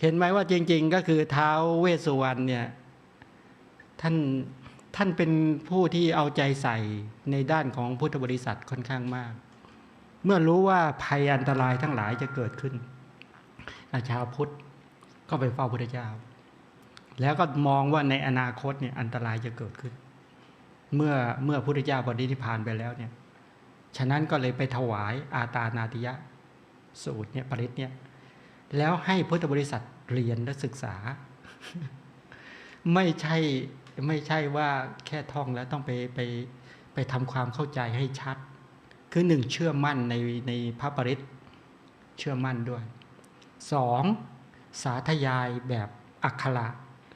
เห็นไหมว่าจริง ๆ ก็คือเท้าวเวสสุวรรณเนี่ยท่านท่านเป็นผู้ที่เอาใจใส่ในด้านของพุทธบริษัทค่อนข้างมาก เมื่อรู้ว่าภัยอันตรายทั้งหลายจะเกิดขึ้นอาชาพุทธก็ไปเฝ้าพระพุทธเจ้า แล้วก็มองว่าในอนาคตเนี่ยอันตรายจะเกิดขึ้น เมื่อเมื่อพระพุทธเจ้าบรินิพพานไปแล้วเนี่ยฉะนั้นก็เลยไปถวายอาตานาติยะสูตรเนี่ยปริศเนี่ย แล้วให้พุทธบริษัทเรียนและศึกษา ไม่ใช่ไม่ใช่ว่าแค่ท่องแล้วต้องไปไปไปทำความเข้าใจให้ชัด คือหนึ่งเชื่อมั่นในในพระปริศเชื่อมั่นด้วยสองสาธยายแบบอักขระ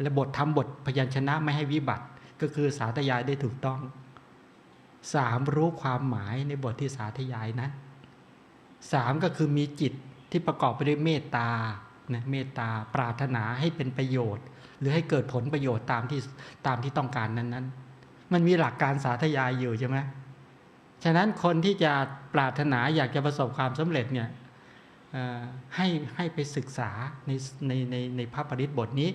และบททำบทพยัญชนะไม่ให้วิบัติ ก็คือสาธยายได้ถูกต้องสามรู้ความหมายในบทที่สาธยายนั้นสามก็คือมีจิต ที่ประกอบไปด้วยเมตตานะเมตตาปรารถนาให้เป็นประโยชน์ หรือให้เกิดผลประโยชน์ตามที่ตามที่ต้องการนั้นๆ มันมีหลักการสาธยายอยู่ใช่ไหมฉะนั้นคนที่จะปรารถนาอยากจะประสบความสำเร็จเนี่ยให้ให้ไปศึกษาในในในในพระปริตบทนี้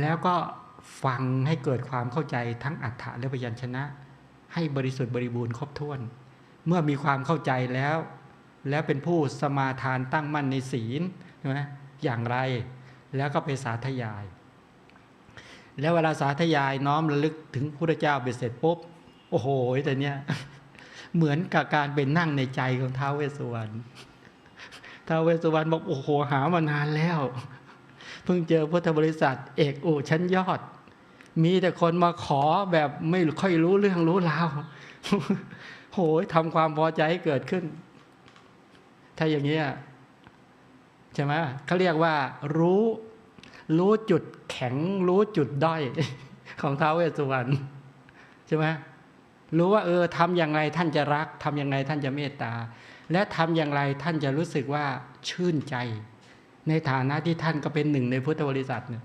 แล้วก็ฟังให้เกิดความเข้าใจทั้งอัฏฐะและพยัญชนะ ให้บริสุทธิ์บริบูรณ์ครบถ้วน เมื่อมีความเข้าใจแล้ว แล้วเป็นผู้สมาทานตั้งมั่นในศีลใช่ไหมอย่างไรแล้วก็ไปสาธยาย แล้วเวลาสาธยายน้อมระลึกถึงพระเจ้าเบ็ดเสร็จปุ๊บโอ้โหแต่เนี้ยเหมือนกับการเป็นนั่งในใจของท้าวเวสสุวรรณท้าวเวสสุวรรณบอกโอ้โหหามานานแล้ว เพิ่งเจอพุทธบริษัท เอกอุชั้นยอด มีแต่คนมาขอแบบไม่ค่อยรู้เรื่องรู้ราวโหยทำความพอใจให้เกิดขึ้น ถ้าอย่างนี้ใช่ไหมเขาเรียกว่า รู้รู้จุดแข็ง รู้จุดด้อยของท้าวเวสสุวรรณใช่ไหมรู้ว่าเออทำอย่างไรท่านจะรักทำอย่างไรท่านจะเมตตา และทำอย่างไรท่านจะรู้สึกว่าชื่นใจ ในฐานะที่ท่านก็เป็นหนึ่งในพุทธบริษัทเนี่ย